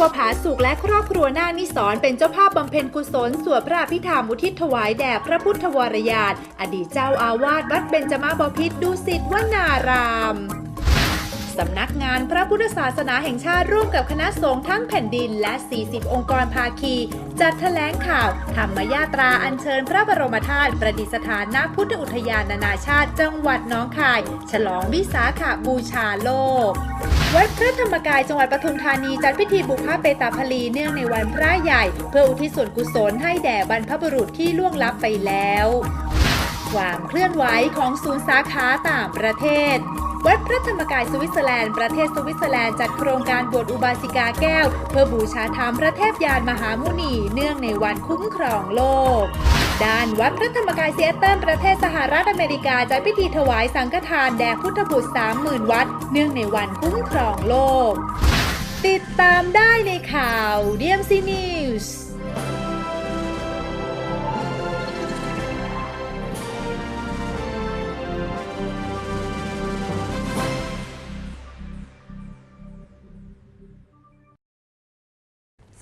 รัวผาสุกและครอบครัวนาคนิสรเป็นเจ้าภาพบำเพ็ญกุศลสวดพระพิธรรมอุทิศถวายแด่พระพุทธวรยานอดีตเจ้าอาวาสวัดเบญจมาบพิตรดุสิตวนาราม สำนักงานพระพุทธศาสนาแห่งชาติร่วมกับคณะสงฆ์ทั้งแผ่นดินและ 40 องค์กรภาคี จัดแถลงข่าวธรรมยาตราอัญเชิญพระบรมธาตุประดิษฐานณพุทธอุทยานนานาชาติ จังหวัดน้องคาย ฉลองวิสาขบูชาโลก วัดพระธรรมกายจังหวัดปทุมธานีจัดพิธีบุพเพตาพลีเนื่องในวันพระใหญ่ เพื่ออุทิศส่วนกุศลให้แด่บรรพบุรุษที่ล่วงลับไปแล้วความเคลื่อนไหวของศูนย์สาขาต่างประเทศ วัดพระธรรมกายสวิตเซอร์แลนด์ประเทศสวิตเซอร์แลนด์จัดโครงการบวชอุบาสิกาแก้ว เพื่อบูชาธรรมพระเทพยานมหามุนี เนื่องในวันคุ้มครองโลก ด้านวัดพระธรรมกายเซียเติลประเทศสหรัฐอเมริกาจัดพิธีถวายสังฆทานแด่พุทธบุตร30,000 วัด เนื่องในวันคุ้มครองโลก ติดตามได้ในข่าว DMC News ส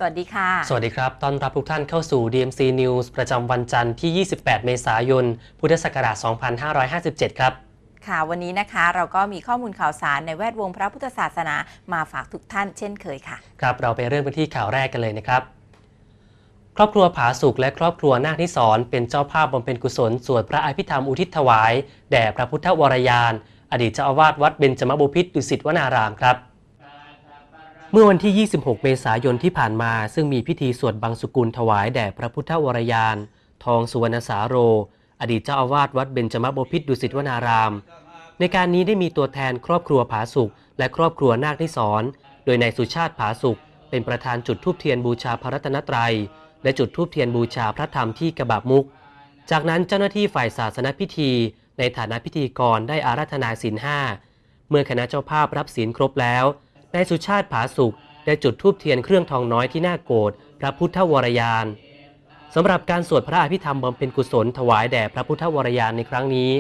วัสดีค่ะ สวัสดีครับต้อนรับทุกท่านเข้าสู่ DMC News ประจำวันจันทร์ที่ 28 เมษายน พุทธศักราช 2557 ครับ ค่ะวันนี้นะคะเราก็มีข้อมูลข่าวสารในแวดวงพระพุทธศาสนามาฝากทุกท่านเช่นเคยค่ะ ครับ เราไปเริ่มกันที่ข่าวแรกกันเลยนะครับ ครอบครัวผาสุกและครอบครัวนาคนิสรเป็นเจ้าภาพบำเพ็ญกุศลสวดพระอภิธรรมอุทิศถวาย แด่พระพุทธวรยาน อดีตเจ้าอาวาสวัดเบญจมบพิตรดุสิตวนารามครับ เมื่อวันที่ 26 เมษายนที่ผ่านมา ซึ่งมีพิธีสวดบังสุกุลถวายแด่พระพุทธวรยาน ทองสุวรรณสาโร อดีตเจ้าอาวาสวัดเบญจมบพิตรดุสิตวนาราม ในการนี้ได้มีตัวแทนครอบครัวผาสุกและครอบครัวนาคนิสรโดยนายสุชาติผาสุกเป็นประธานจุดทูบเทียนบูชาพระรัตนตรัย และจุดทูบเทียนบูชาพระธรรมที่กระบาบมุก จากนั้นเจ้าหน้าที่ฝ่ายศาสนพิธี ในฐานะพิธีกรได้อาราธนาศีลห้าเมื่อคณะเจ้าภาพรับศีลครบแล้ว นายสุชาติผาสุกได้จุดทูบเทียนเครื่องทองน้อยที่หน้าโกรธพระพุทธวรยานสำหรับการสวดพระอภิธรรมบำเพ็ญกุศลถวายแด่พระพุทธวรยานในครั้งนี้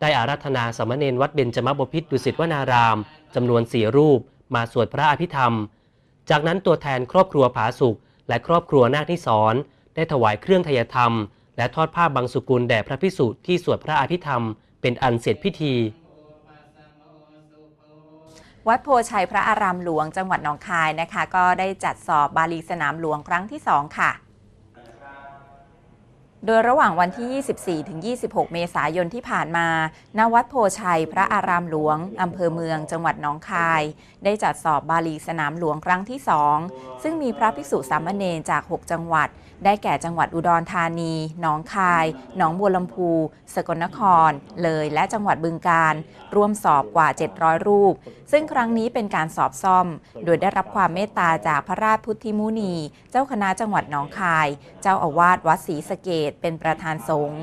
ได้อาราธนาสามเณรวัดเบญจมบพิตรดุสิตวนารามจำนวนสี่รูป มาสวดพระอภิธรรม จากนั้นตัวแทนครอบครัวผาสุกและครอบครัวนาคนิสรได้ถวายเครื่องทยธรรม และทอดผ้าบางสุกุลแด่พระพิสุที่สวดพระอภิธรรม เป็นอันเสร็จพิธี วัดโพชัยพระอารามหลวงจังหวัดหนองคายนะคะ ก็ได้จัดสอบบาลีสนามหลวงครั้งที่ 2 ค่ะ โดยระหว่างวันที่ 24 ถึง 26 เมษายนที่ผ่านมา ณ วัดโพชัย พระอารามหลวง อำเภอเมือง จังหวัดหนองคาย ได้จัดสอบบาลีสนามหลวงครั้งที่ 2 ซึ่งมีพระภิกษุสามเณรจาก 6 จังหวัด ได้แก่จังหวัดอุดรธานี หนองคาย หนองบัวลำพู สกลนคร เลย และจังหวัดบึงกาฬร่วมสอบกว่า 700 รูป ซึ่งครั้งนี้เป็นการสอบซ่อม โดยได้รับความเมตตาจากพระราชพุทธิมุนี เจ้าคณะจังหวัดหนองคาย เจ้าอาวาสวัดศรีสเกตดเป็นประธานสงฆ์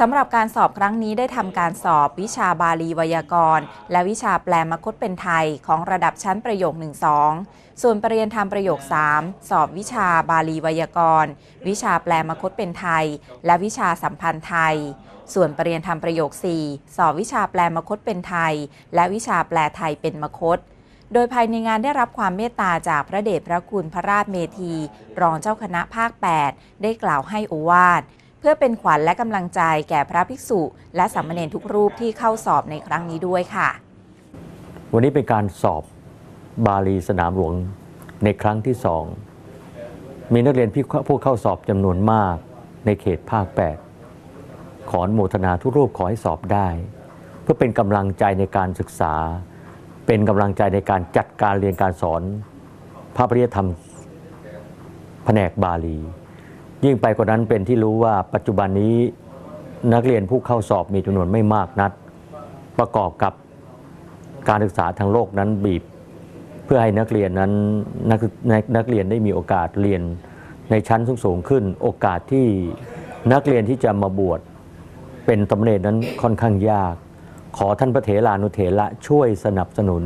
สำหรับการสอบครั้งนี้ได้ทำการสอบวิชาบาลีไวยากรณ์ และวิชาแปลมคตเป็นไทยของระดับชั้นประโยค 1-2 ส่วนปรริญญาธรรมประโยค 3 สอบวิชาบาลีไวยากรณ์ วิชาแปลมคตเป็นไทย และวิชาสัมพันธ์ไทย ส่วนปรริญญาธรรมประโยค 4 สอบวิชาแปลมคตเป็นไทย และวิชาแปลไทยเป็นมคต โดยภายในงานได้รับความเมตตาจากพระเดชพระคุณพระราชเมธี รองเจ้าคณะภาค 8 ได้กล่าวให้โอวาทเพื่อเป็นขวัญและกำลังใจแก่พระภิกษุ และสามเณรทุกรูปที่เข้าสอบในครั้งนี้ด้วยค่ะ วันนี้เป็นการสอบบาลีสนามหลวงในครั้งที่สองมีนักเรียนผู้เข้าสอบจำนวนมากในเขตภาค 8 ขอนโมทนาทุกรูปขอให้สอบได้ เพื่อเป็นกำลังใจในการศึกษา เป็นกำลังใจในการจัดการเรียนการสอนพระปริยธรรมแผนกบาลี ยิ่งไปกว่านั้นเป็นที่รู้ว่าปัจจุบันนี้นักเรียนผู้เข้าสอบมีจำนวนไม่มากนัก ประกอบกับการศึกษาทางโลกนั้นบีบ เพื่อให้นักเรียนนั้นนักนักนกเรียนได้มีโอกาสเรียนในชั้นสูงสูงขึ้น โอกาสที่นักเรียนที่จะมาบวชเป็นตำเนรนั้นค่อนข้างยาก ขอท่านพระเถรานุเถระช่วยสนับสนุน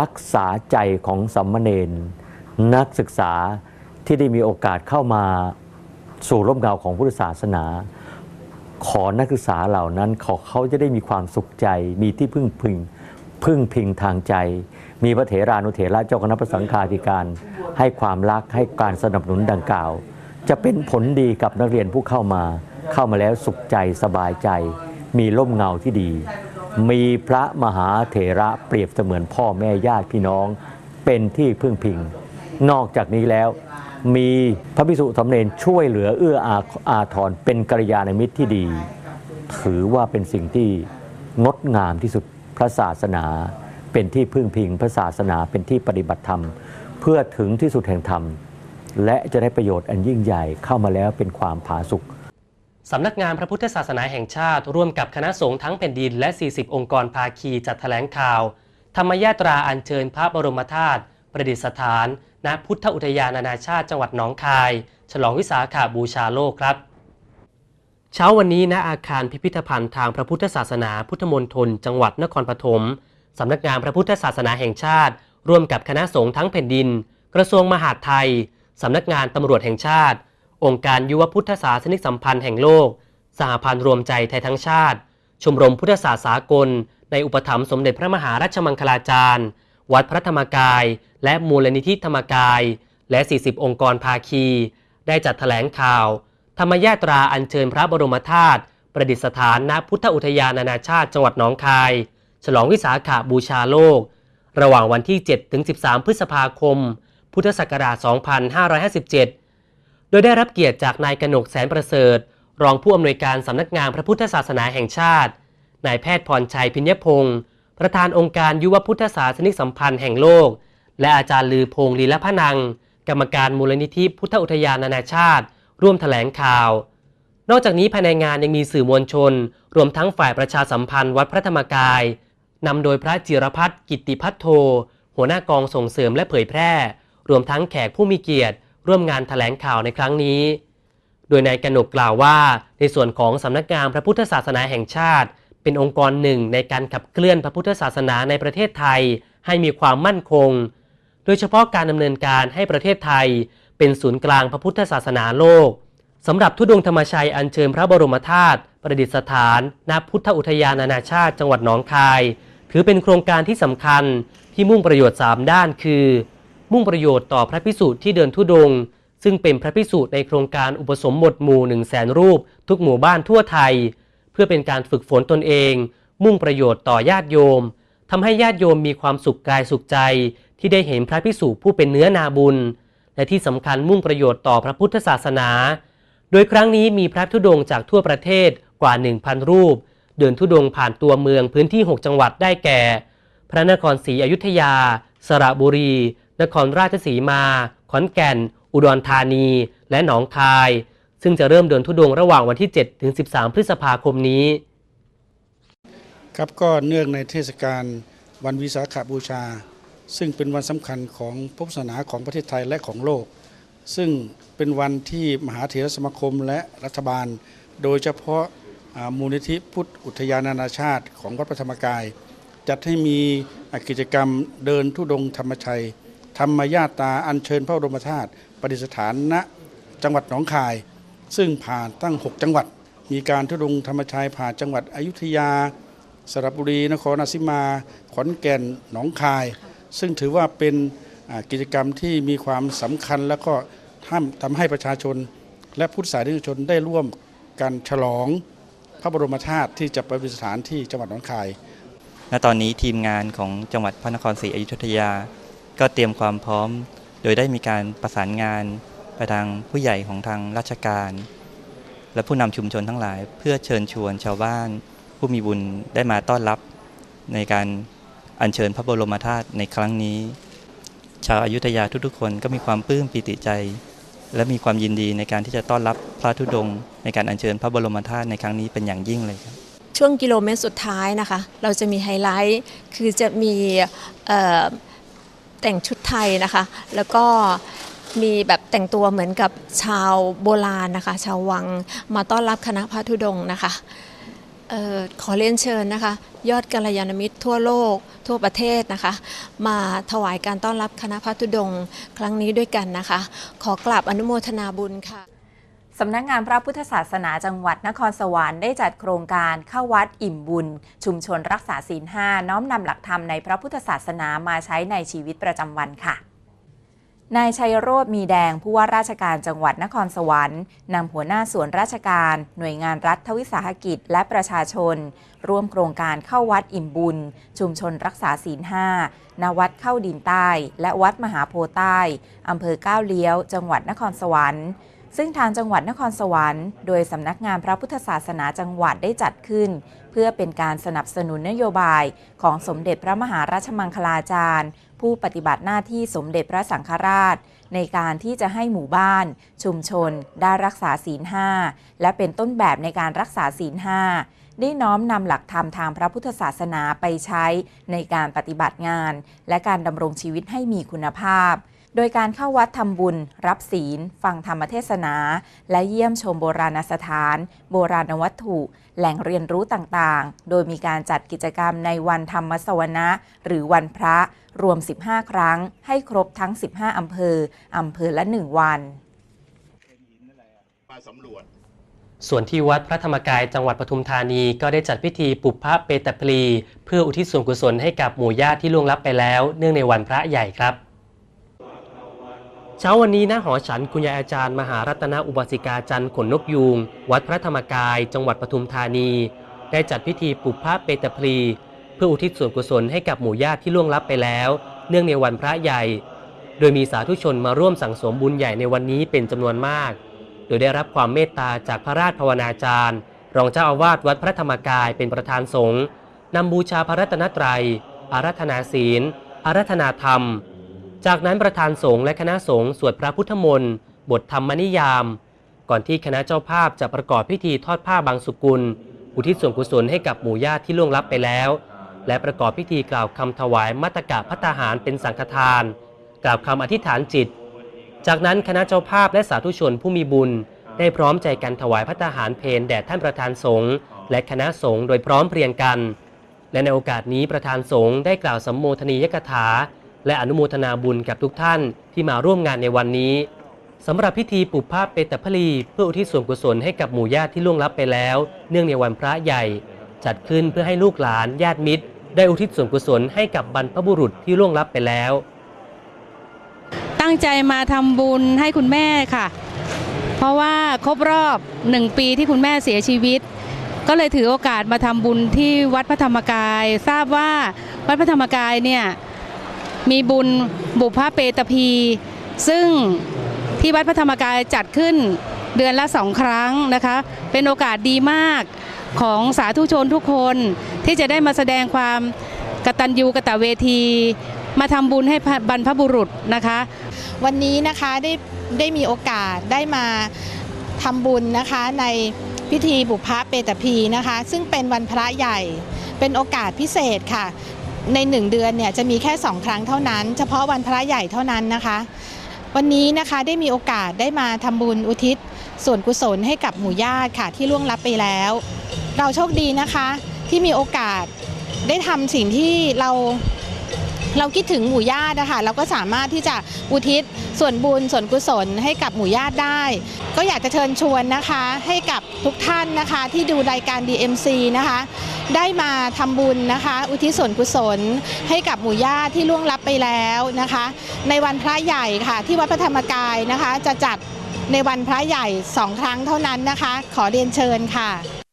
รักษาใจของสัมมเนรนักศึกษาที่ได้มีโอกาสเข้ามาสู่ร่มเงาของพุทธศาสนา ขอนักศึกษาเหล่านั้นขอเขาจะได้มีความสุขใจ มีที่พึ่งพึงพึ่งพิงทางใจ มีพระเถรานุเถระเจ้าคณะพระสังฆาธิการ ให้ความรักให้การสนับสนุนดังกล่าว จะเป็นผลดีกับนักเรียนผู้เข้ามา เข้ามาแล้วสุขใจสบายใจ มีร่มเงาที่ดี มีพระมหาเถระเปรียบเสมือนพ่อแม่ญาติพี่น้อง เป็นที่พึ่งพิง นอกจากนี้แล้ว มีพระภิกษุสามเณรช่วยเหลือเอื้ออาอาทรเป็นกัลยาณมิตรที่ดี ถือว่าเป็นสิ่งที่งดงามที่สุดพระศาสนา เป็นที่พึ่งพิง พระศาสนาเป็นที่ปฏิบัติธรรม เพื่อถึงที่สุดแห่งธรรม และจะได้ประโยชน์อันยิ่งใหญ่เข้ามาแล้วเป็นความผาสุก สำนักงานพระพุทธศาสนาแห่งชาติ ร่วมกับคณะสงฆ์ทั้งแผ่นดินและ 40 องค์กรภาคีจัดแถลงข่าว ธรรมยาตราอัญเชิญพระบรมธาตุประดิษฐาน ณพุทธอุทยานนานาชาติจังหวัดหนองคาย ฉลองวิสาขาบูชาโลกครับ เช้าวันนี้ณอาคารพิพิธภัณฑ์ทางพระพุทธศาสนาพุทธมณฑลจังหวัดนครปฐมสำนักงานพระพุทธศาสนาแห่งชาติ ร่วมกับคณะสงฆ์ทั้งแผ่นดิน กระทรวงมหาดไทยสำนักงานตำรวจแห่งชาติ องค์การยุวพุทธศาสนิกสัมพันธ์แห่งโลก สหพันธ์รวมใจไทยทั้งชาติ ชมรมพุทธศาสสากล ในอุปถัมภ์สมเด็จพระมหาราชมังคลาจารย์ วัดพระธรรมกาย และมูลนิธิธรรมกาย และ 40 องค์กรภาคี ได้จัดแถลงข่าว ธรรมยาตราอัญเชิญพระบรมธาตุประดิษฐานณพุทธอุทยานนานาชาติจังหวัดหนองคาย ฉลองวิสาขาบูชาโลก ระหว่างวันที่7ถึง13 พฤษภาคม พุทธศักราช 2557 โดยได้รับเกียรติจากนายกนกแสนประเสริฐ รองผู้อำนวยการสำนักงานพระพุทธศาสนาแห่งชาติ นายแพทย์พรชัยพิญญพงศ์ประธานองค์การยุวพุทธศาสนิกสัมพันธ์แห่งโลก และอาจารย์ลือพงศ์ลีละพนัง กรรมการมูลนิธิพุทธอุทยานนานาชาติ ร่วมแถลงข่าว นอกจากนี้ภายในงานยังมีสื่อมวลชน รวมทั้งฝ่ายประชาสัมพันธ์วัดพระธรรมกายนำโดยพระจิรพัฒน์กิตติพัฒโท หัวหน้ากองส่งเสริมและเผยแพร่ รวมทั้งแขกผู้มีเกียรติ ร่วมงานแถลงข่าวในครั้งนี้ โดยนายกนกกล่าวว่า ในส่วนของสำนักงานพระพุทธศาสนาแห่งชาติ เป็นองค์กรหนึ่งในการขับเคลื่อนพระพุทธศาสนาในประเทศไทย ให้มีความมั่นคง โดยเฉพาะการดำเนินการให้ประเทศไทย เป็นศูนย์กลางพระพุทธศาสนาโลกสำหรับทุดงธรรมชัยอัญเชิญพระบรมธาตุประดิษฐานณพุทธอุทยานนานาชาติ จังหวัดหนองคาย ถือเป็นโครงการที่สำคัญที่มุ่งประโยชน์ 3 ด้านคือ มุ่งประโยชน์ต่อพระพิสุที่เดินทุดงค์ซึ่งเป็นพระพิสุในโครงการอุปสมบทหมู่1 0 0 0 0แสนรูป ทุกหมู่บ้านทั่วไทย เพื่อเป็นการฝึกฝนตนเอง มุ่งประโยชน์ต่อญาติโยมทำให้ญาติโยมมีความสุขกายสุขใจ ที่ได้เห็นพระพิสุผู้เป็นเนื้อนาบุญ และที่สำคัญมุ่งประโยชน์ต่อพระพุทธศาสนา โดยครั้งนี้มีพระธุดงค์จากทั่วประเทศกว่า 1,000 รูป เดินธุดงค์ผ่านตัวเมืองพื้นที่ 6 จังหวัดได้แก่ พระนครศรีอยุธยา สระบุรี นครราชสีมา ขอนแก่น อุดรธานี และหนองคาย ซึ่งจะเริ่มเดินธุดงค์ระหว่างวันที่ 7 ถึง 13 พฤษภาคมนี้ ครับก็เนื่องในเทศกาลวันวิสาขบูชา ซึ่งเป็นวันสำคัญของพุทธศาสนาของประเทศไทยและของโลก ซึ่งเป็นวันที่มหาเถรสมาคมและรัฐบาล โดยเฉพาะมูลนิธิพุทธอุทยานนานาชาติของวัดพระธรรมกาย จัดให้มีกิจกรรมเดินทุดงค์ธรรมชัย ธรรมญาตาอัญเชิญพระบรมธาตุประดิษฐานณจังหวัดหนองคาย ซึ่งผ่านตั้ง 6 จังหวัด มีการทุดงธรรมชัยผ่านจังหวัดอยุธยา สระบุรี นครราชสีมา ขอนแก่นหนองคาย ซึ่งถือว่าเป็นกิจกรรมที่มีความสำคัญแล้วก็ทำทำให้ประชาชน และพุทธศาสนิกชนได้ร่วมกันฉลองพระบรมธาตุที่จะประดิษฐานที่จังหวัดหนองคายณตอนนี้ทีมงานของจังหวัดพระนครศรีอยุธยา ก็เตรียมความพร้อม โดยได้มีการประสานงานไปทางผู้ใหญ่ของทางราชการ และผู้นำชุมชนทั้งหลาย เพื่อเชิญชวนชาวบ้าน ผู้มีบุญได้มาต้อนรับในการอัญเชิญพระบรมธาตุในครั้งนี้ ชาวอายุทยาทุกๆคนก็มีความปลื้มปิติใจ และมีความยินดีในการที่จะต้อนรับพระธุดงค์ในการอัญเชิญพระบรมธาตุในครั้งนี้เป็นอย่างยิ่งเลยครับช่วงกิโลเมตรสุดท้ายนะคะ เราจะมีไฮไลท์คือจะมีเแต่งชุดไทยนะคะ แล้วก็มีแบบแต่งตัวเหมือนกับชาวโบราณนะคะ ชาววังมาต้อนรับคณะพระธุดงค์นะคะออขอเรียนเชิญนะคะ ยอดกัลยาณมิตรทั่วโลก ทั่วประเทศนะคะ มาถวายการต้อนรับคณะพระธุดงค์ครั้งนี้ด้วยกันนะคะ ขอกราบอนุโมทนาบุญค่ะ สำนักงานพระพุทธศาสนาจังหวัดนครสวรรค์ได้จัดโครงการเข้าวัดอิ่มบุญ ชุมชนรักษาศีลห้าน้อมนำหลักธรรมในพระพุทธศาสนามาใช้ในชีวิตประจำวันค่ะนายชัยโรธมีแดงผู้ว่าราชการจังหวัดนครสวรรค์นำหัวหน้าส่วนราชการ หน่วยงานรัฐวิสาหกิจและประชาชน ร่วมโครงการเข้าวัดอิ่มบุญ ชุมชนรักษาศีลห้าณวัดเข้าดินใต้ และวัดมหาโพใต้อำเภอก้าวเลี้ยว จังหวัดนครสวรรค์ ซึ่งทางจังหวัดนครสวรรค์ โดยสำนักงานพระพุทธศาสนาจังหวัดได้จัดขึ้น เพื่อเป็นการสนับสนุนนโยบายของสมเด็จพระมหาราชมังคลาจารย์ ผู้ปฏิบัติหน้าที่สมเด็จพระสังฆราช ในการที่จะให้หมู่บ้าน ชุมชน ได้รักษาศีลห้าและเป็นต้นแบบในการรักษาศีลห้าได้น้อมนำหลักธรรมทางพระพุทธศาสนาไปใช้ในการปฏิบัติงาน และการดำรงชีวิตให้มีคุณภาพ โดยการเข้าวัดทำบุญ รับศีล ฟังธรรมเทศนา และเยี่ยมชมโบราณสถาน โบราณวัตถุ แหล่งเรียนรู้ต่างๆ โดยมีการจัดกิจกรรมในวันธรรมสวนะหรือวันพระรวม 15 ครั้ง ให้ครบทั้ง 15 อำเภอ อำเภอละ 1 วันส่วนที่วัดพระธรรมกายจังหวัดปทุมธานีก็ได้จัดพิธีปุพพะเปตปลี เพื่ออุทิศส่วนกุศลให้กับหมู่ญาติที่ล่วงลับไปแล้ว เนื่องในวันพระใหญ่ครับ เช้าวันนี้ณหอฉันคุณยายอาจารย์ มหารัตนอุบาสิกาจันทร์ขนนกยูง วัดพระธรรมกาย จังหวัดปทุมธานี ได้จัดพิธีปุพพะเปตปลี เพื่ออุทิศส่วนกุศลให้กับหมู่ญาติที่ล่วงลับไปแล้ว เนื่องในวันพระใหญ่ โดยมีสาธุชนมาร่วมสั่งสมบุญใหญ่ในวันนี้เป็นจำนวนมาก โดยได้รับความเมตตาจากพระราชภาวนาจารย์ รองเจ้าอาวาสวัดพระธรรมกายเป็นประธานสงฆ์นำบูชาพระรัตนตรัยอารัธนาศีลอารัธนาธรรม จากนั้นประธานสงฆ์และคณะสงฆ์สวดพระพุทธมนต์บทธรรมนิยาม ก่อนที่คณะเจ้าภาพจะประกอบพิธีทอดผ้าบางสุกุล อุทิศส่วนกุศลให้กับหมู่ญาติที่ล่วงลับไปแล้ว และประกอบพิธีกล่าวคำถวายมัตตกะพัตาหารเป็นสังฆทาน กล่าวคำอธิษฐานจิต จากนั้นคณะเจ้าภาพและสาธุชนผู้มีบุญ ได้พร้อมใจกันถวายพระทหารเพนแด่ท่านประธานสงฆ์และคณะสงฆ์โดยพร้อมเพรียงกัน และในโอกาสนี้ประธานสงฆ์ได้กล่าวสัมโมทนียกถา และอนุโมทนาบุญกับทุกท่านที่มาร่วมงานในวันนี้สำหรับพิธีปุพพเปตพลีเพื่ออุทิศส่วนกุศลให้กับหมู่ญาติที่ล่วงลับไปแล้ว เนื่องในวันพระใหญ่ จัดขึ้นเพื่อให้ลูกหลานญาติมิตร ได้อุทิศส่วนกุศลให้กับบรรพบุรุษที่ล่วงลับไปแล้ว ตั้งใจมาทำบุญให้คุณแม่ค่ะ เพราะว่าครบรอบหนึ่งปีที่คุณแม่เสียชีวิต ก็เลยถือโอกาสมาทำบุญที่วัดพระธรรมกาย ทราบว่าวัดพระธรรมกายเนี่ย มีบุญบุพพเปตพี ซึ่งที่วัดพระธรรมกายจัดขึ้นเดือนละสองครั้งนะคะ เป็นโอกาสดีมากของสาธุชนทุกคนที่จะได้มาแสดงความกตัญญูกตเวที มาทำบุญให้บรรพบุรุษนะคะ วันนี้นะคะได้ได้มีโอกาสได้มาทำบุญนะคะในพิธีบุพพเปตพีนะคะ ซึ่งเป็นวันพระใหญ่เป็นโอกาสพิเศษค่ะ ในหนึ่งเดือนเนี่ยจะมีแค่สองครั้งเท่านั้น เฉพาะวันพระใหญ่เท่านั้นนะคะ วันนี้นะคะได้มีโอกาสได้มาทำบุญอุทิศ ส่วนกุศลให้กับหมู่ญาติค่ะที่ล่วงลับไปแล้ว เราโชคดีนะคะที่มีโอกาสได้ทำสิ่งที่เรา เราคิดถึงหมู่ญาตินะคะเราก็สามารถที่จะอุทิศส่วนบุญส่วนกุศลให้กับหมู่ญาติได้ ก็อยากจะเชิญชวนนะคะให้กับทุกท่านนะคะที่ดูรายการ DMC นะคะได้มาทำบุญนะคะ อุทิศส่วนกุศล ให้กับหมู่ญาติที่ล่วงลับไปแล้วนะคะ ในวันพระใหญ่ค่ะที่วัดพระธรรมกายนะคะ จะจัดในวันพระใหญ่สองครั้งเท่านั้นนะคะ ขอเรียนเชิญค่ะ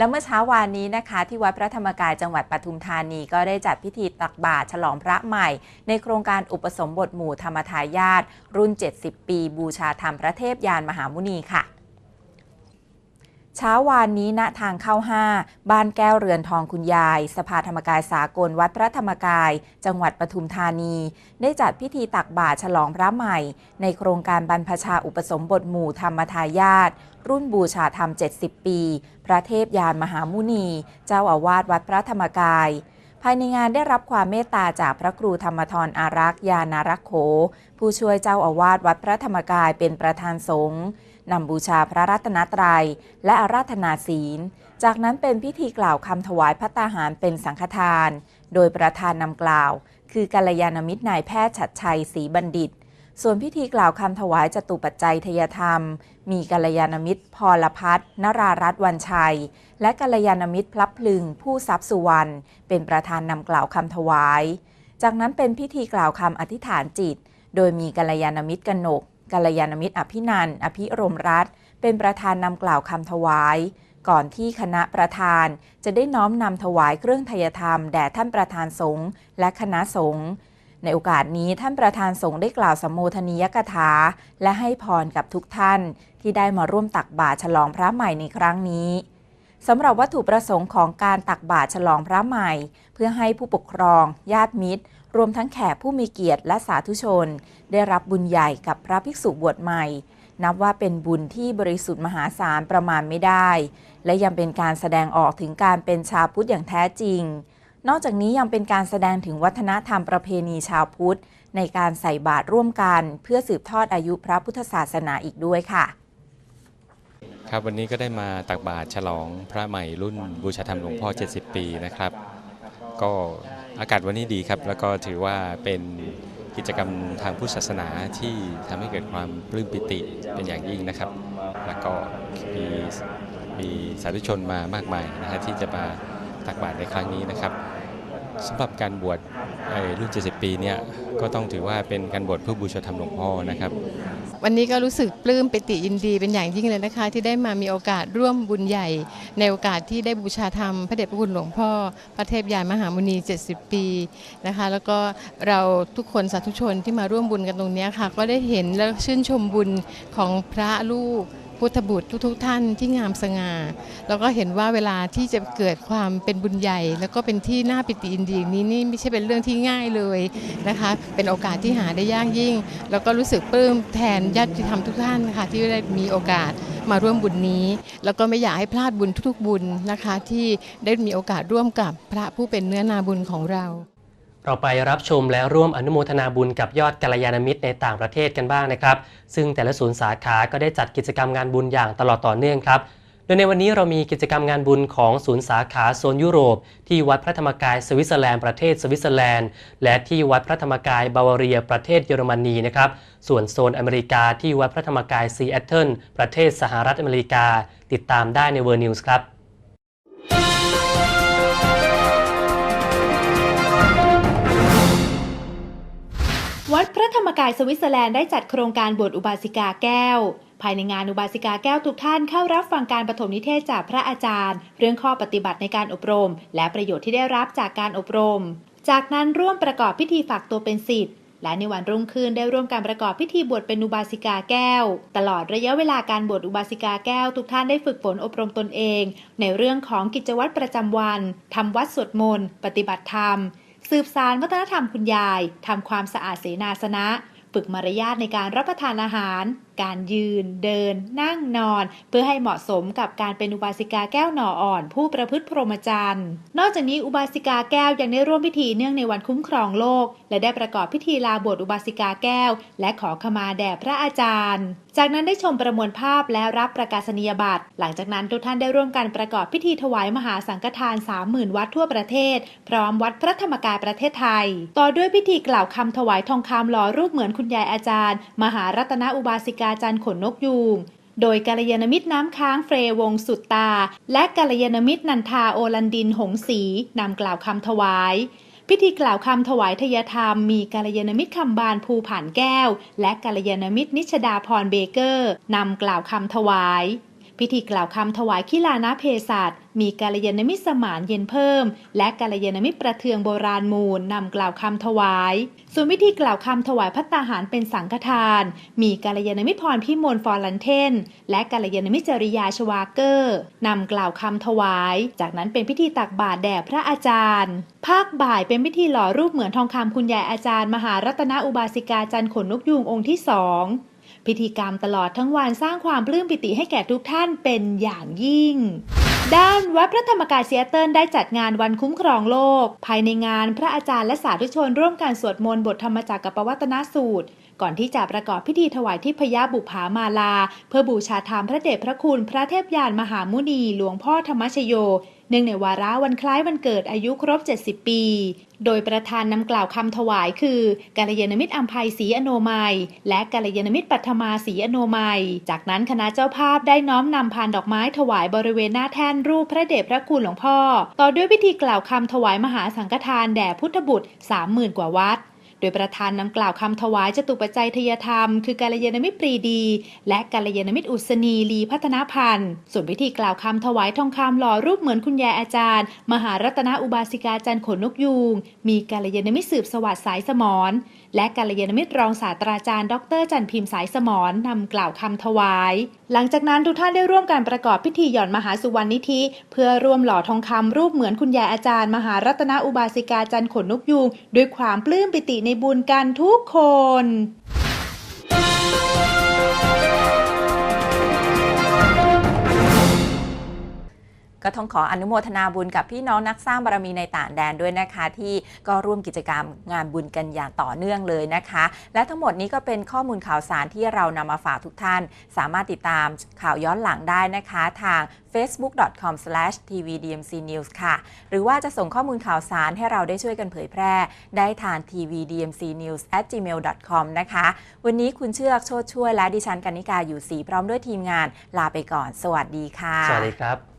และเมื่อเช้าวานนี้นะคะ ที่วัดพระธรรมกายจังหวัดปทุมธานีก็ได้จัดพิธีตักบาตรฉลองพระใหม่ ในโครงการอุปสมบทหมู่ธรรมทายาทรุ่น 70 ปี บูชาธรรมพระเทพยานมหามุนีค่ะ เช้าวานนี้ณทางเข้า5บ้านแก้วเรือนทองคุณยาย สภาธรรมกายสากลวัดพระธรรมกาย จังหวัดปทุมธานี ได้จัดพิธีตักบาตรฉลองพระใหม่ ในโครงการบรรพชาอุปสมบทหมู่ธรรมทายาทรุ่นบูชาธรรม 70 ปี พระเทพยานมหามุนี เจ้าอาวาสวัดพระธรรมกายภายในงานได้รับความเมตตาจากพระครูธรรมทรอารักษ์ยานารักโข ผู้ช่วยเจ้าอาวาสวัดพระธรรมกายเป็นประธานสงฆ์ นำบูชาพระรัตนตรัย และอาราธนาศีล จากนั้นเป็นพิธีกล่าวคำถวายพัตตาหารเป็นสังฆทาน โดยประธานนำกล่าว คือกัลยาณมิตรนายแพทย์ฉัดชัยศรีบัณฑิต ส่วนพิธีกล่าวคำถวายจตุปัจจัยทยธรรม มีกัลยาณมิตรพรพัฒน์นรารัตน์วันชัย และกัลยาณมิตรพลับพลึง ผู้ทรัพย์สุวรรณเป็นประธานนำกล่าวคำถวาย จากนั้นเป็นพิธีกล่าวคำอธิษฐานจิต โดยมีกัลยาณมิตรกนก กัลยาณมิตรอภินันอภิรมรัตเป็นประธานนำกล่าวคำถวาย ก่อนที่คณะประธานจะได้น้อมนำถวายเครื่องทยธรรมแด่ท่านประธานสงฆ์และคณะสงฆ์ในโอกาสนี้ท่านประธานสงฆ์ได้กล่าวสมโภชนียกถา และให้พรกับทุกท่าน ที่ได้มาร่วมตักบาตรฉลองพระใหม่ในครั้งนี้สำหรับวัตถุประสงค์ของการตักบาตรฉลองพระใหม่ เพื่อให้ผู้ปกครอง ญาติมิตร รวมทั้งแขกผู้มีเกียรติและสาธุชน ได้รับบุญใหญ่กับพระภิกษุบวชใหม่ นับว่าเป็นบุญที่บริสุทธิ์มหาศาลประมาณไม่ได้ และยังเป็นการแสดงออกถึงการเป็นชาวพุทธอย่างแท้จริง นอกจากนี้ยังเป็นการแสดงถึงวัฒนธรรมประเพณีชาวพุทธ ในการใส่บาตรร่วมกัน เพื่อสืบทอดอายุพระพุทธศาสนาอีกด้วยค่ะครับวันนี้ก็ได้มาตักบาตรฉลองพระใหม่รุ่นบูชาธรรมหลวงพ่อ 70 ปีนะครับ ก็ อากาศวันนี้ดีครับ แล้วก็ถือว่าเป็นกิจกรรมทางพุทธศาสนาที่ทำให้เกิดความปลื้มปิติเป็นอย่างยิ่งนะครับ แล้วก็มีมีสาธุชนมามากมายนะฮะที่จะมาตักบาตรในครั้งนี้นะครับ สำหรับการบวชรุ่น 70 ปีเนี่ยก็ต้องถือว่าเป็นการบวชเพื่อบูชาธรรมหลวงพ่อนะครับ วันนี้ก็รู้สึกปลื้มปิติยินดีเป็นอย่างยิ่งเลยนะคะ ที่ได้มามีโอกาสร่วมบุญใหญ่ ในโอกาสที่ได้บูชาธรรมพระเดชพระคุณหลวงพ่อ พระเทพยานมหามุนี 70 ปีนะคะ แล้วก็เราทุกคนสาธุชนที่มาร่วมบุญกันตรงนี้ค่ะ ก็ได้เห็นและชื่นชมบุญของพระลูก พุทธบุตรทุก ๆ ท่านที่งามสง่าแล้วก็เห็นว่าเวลาที่จะเกิดความเป็นบุญใหญ่ แล้วก็เป็นที่น่าปิติยินดีนี้นี่ไม่ใช่เป็นเรื่องที่ง่ายเลยนะคะเป็นโอกาสที่หาได้ยากยิ่ง แล้วก็รู้สึกปลื้มแทนญาติธรรมทุกท่านนะคะที่ได้มีโอกาสมาร่วมบุญนี้ แล้วก็ไม่อยากให้พลาดบุญทุกๆบุญนะคะ ที่ได้มีโอกาสร่วมกับพระผู้เป็นเนื้อนาบุญของเรา เราไปรับชมและร่วมอนุโมทนาบุญกับยอดกัลยาณมิตรในต่างประเทศกันบ้างนะครับ ซึ่งแต่ละศูนย์สาขาก็ได้จัดกิจกรรมงานบุญอย่างตลอดต่อเนื่องครับ โดยในวันนี้เรามีกิจกรรมงานบุญของศูนย์สาขาโซนยุโรป ที่วัดพระธรรมกายสวิตเซอร์แลนด์ประเทศสวิตเซอร์แลนด์ และที่วัดพระธรรมกายบาวาเรียประเทศเยอรมนีนะครับส่วนโซนอเมริกาที่วัดพระธรรมกายซีแอตเทิลประเทศสหรัฐอเมริกา ติดตามได้ในเวอร์นิวส์ครับ วัดพระธรรมกายสวิตเซอร์แลนด์ได้จัดโครงการบวชอุบาสิกาแก้ว ภายในงานอุบาสิกาแก้วทุกท่านเข้ารับฟังการปฐมนิเทศจากพระอาจารย์ เรื่องข้อปฏิบัติในการอบรม และประโยชน์ที่ได้รับจากการอบรม จากนั้นร่วมประกอบพิธีฝากตัวเป็นศิษย์และในวันรุ่งขึ้นได้ร่วมการประกอบพิธีบวชเป็นอุบาสิกาแก้ว ตลอดระยะเวลาการบวชอุบาสิกาแก้วทุกท่านได้ฝึกฝนอบรมตนเอง ในเรื่องของกิจวัตรประจำวันทำวัดสวดมนต์ ปฏิบัติธรรม สืบสารวัฒนธรรมคุณยายทำความสะอาดเสนาสนะ ฝึกมารยาทในการรับประทานอาหาร การยืน เดิน นั่งนอน เพื่อให้เหมาะสมกับการเป็นอุบาสิกาแก้วหน่ออ่อน ผู้ประพฤติพรหมจรรย์ นอกจากนี้อุบาสิกาแก้วยังได้ร่วมพิธีเนื่องในวันคุ้มครองโลก และได้ประกอบพิธีลาบวชอุบาสิกาแก้ว และขอขมาแด่พระอาจารย์ จากนั้นได้ชมประมวลภาพและรับประกาศนียบัตร หลังจากนั้นทุกท่านได้ร่วมกันประกอบพิธีถวายมหาสังฆทาน 30,000 วัดทั่วประเทศ พร้อมวัดพระธรรมกายประเทศไทย ต่อด้วยพิธีกล่าวคำถวายทองคำหล่อรูปเหมือนคุณยายอาจารย์ มหารัตนอุบาสิกาจันทร์ขนนกยูงโดยกัลยาณมิตรน้ำค้างเฟรวงสุดตา และกัลยาณมิตรนันทาโอลันดินหงศีนำกล่าวคำถวาย พิธีกล่าวคำถวายทยธรรมมีกัลยาณมิตรคำบานภูผ่านแก้ว และกัลยาณมิตรนิชดาพรเบเกอร์นำกล่าวคำถวาย พิธีกล่าวคำถวายขิลานะเพศัตมีกาลยานมิสมานเย็นเพิ่ม และกาลยานมิประเทืองโบราณมูลนำกล่าวคำถวาย ส่วนพิธีกล่าวคำถวายพัตตาหารเป็นสังฆทาน มีกาลยานมิพรพิมลฟอร์ลันเทน และกาลยานมิจริยาชวาเกอร์นำกล่าวคำถวาย จากนั้นเป็นพิธีตักบาตรแด่พระอาจารย์ ภาคบ่ายเป็นพิธีหล่อรูปเหมือนทองคำคุณยายอาจารย์ มหารัตนอุบาสิกาจันขนนกยูงองค์ที่สอง พิธีกรรมตลอดทั้งวันสร้างความปลื้มปิติให้แก่ทุกท่านเป็นอย่างยิ่งด้านวัดพระธรรมกายเซียเตเทิลได้จัดงานวันคุ้มครองโลก ภายในงานพระอาจารย์และสาธุชนร่วมกันสวดมนต์บทธรรมจักรกับปวัตนสูตร ก่อนที่จะประกอบพิธีถวายทิพยบุภามาลา เพื่อบูชาธรรมพระเดชพระคุณพระเทพยานมหามุนีหลวงพ่อธรรมชโยเนื่องในวาระวันคล้ายวันเกิดอายุครบ 70 ปี โดยประธานนำกล่าวคำถวายคือกาลยานมิตรอัมภัยศรีอโนมัย และกาลยานมิตรปัทมาศรีอโนมัย จากนั้นคณะเจ้าภาพได้น้อมนำพานดอกไม้ถวายบริเวณหน้าแท่นรูปพระเดชพระคุณหลวงพ่อ ต่อด้วยพิธีกล่าวคำถวายมหาสังฆทานแด่พุทธบุตร 30,000 กว่าวัด โดยประธานนำกล่าวคำถวายจตุปัจจัยทยธรรม คือกาลยานมิตรปรีดี และกาลยานมิตรอุศนีลีพัฒนาพันธ์ ส่วนพิธีกล่าวคำถวายทองคำหล่อรูปเหมือนคุณยายอาจารย์ มหารัตนอุบาสิกาจันขนนกยูง มีกาลยานมิตรสืบสวัสดิ์สายสมร และกาลยานมิตรรองศาสตราจารย์ ดร จันพิมพ์สายสมรนำกล่าวคำถวาย หลังจากนั้นทุกท่านได้ร่วมการประกอบพิธีหย่อนมหาสุวรรณนิธิ เพื่อร่วมหล่อทองคำรูปเหมือนคุณยายอาจารย์ มหารัตนอุบาสิกาจันขนนกยูงด้วยความปลื้มปิติในบุญกันทุกคน ก็ต้องขออนุโมทนาบุญกับพี่น้องนักสร้างบารมีในต่างแดนด้วยนะคะ ที่ก็ร่วมกิจกรรมงานบุญกันอย่างต่อเนื่องเลยนะคะ และทั้งหมดนี้ก็เป็นข้อมูลข่าวสารที่เรานำมาฝากทุกท่าน สามารถติดตามข่าวย้อนหลังได้นะคะ ทาง facebook.com/tvdmcnews ค่ะ หรือว่าจะส่งข้อมูลข่าวสารให้เราได้ช่วยกันเผยแพร่ ได้ทาง tvdmcnews@gmail.com นะคะ วันนี้คุณเชือกโชดช่วยและดิฉันกนิกาอยู่ศรีพร้อมด้วยทีมงาน ลาไปก่อน สวัสดีค่ะ สวัสดีครับ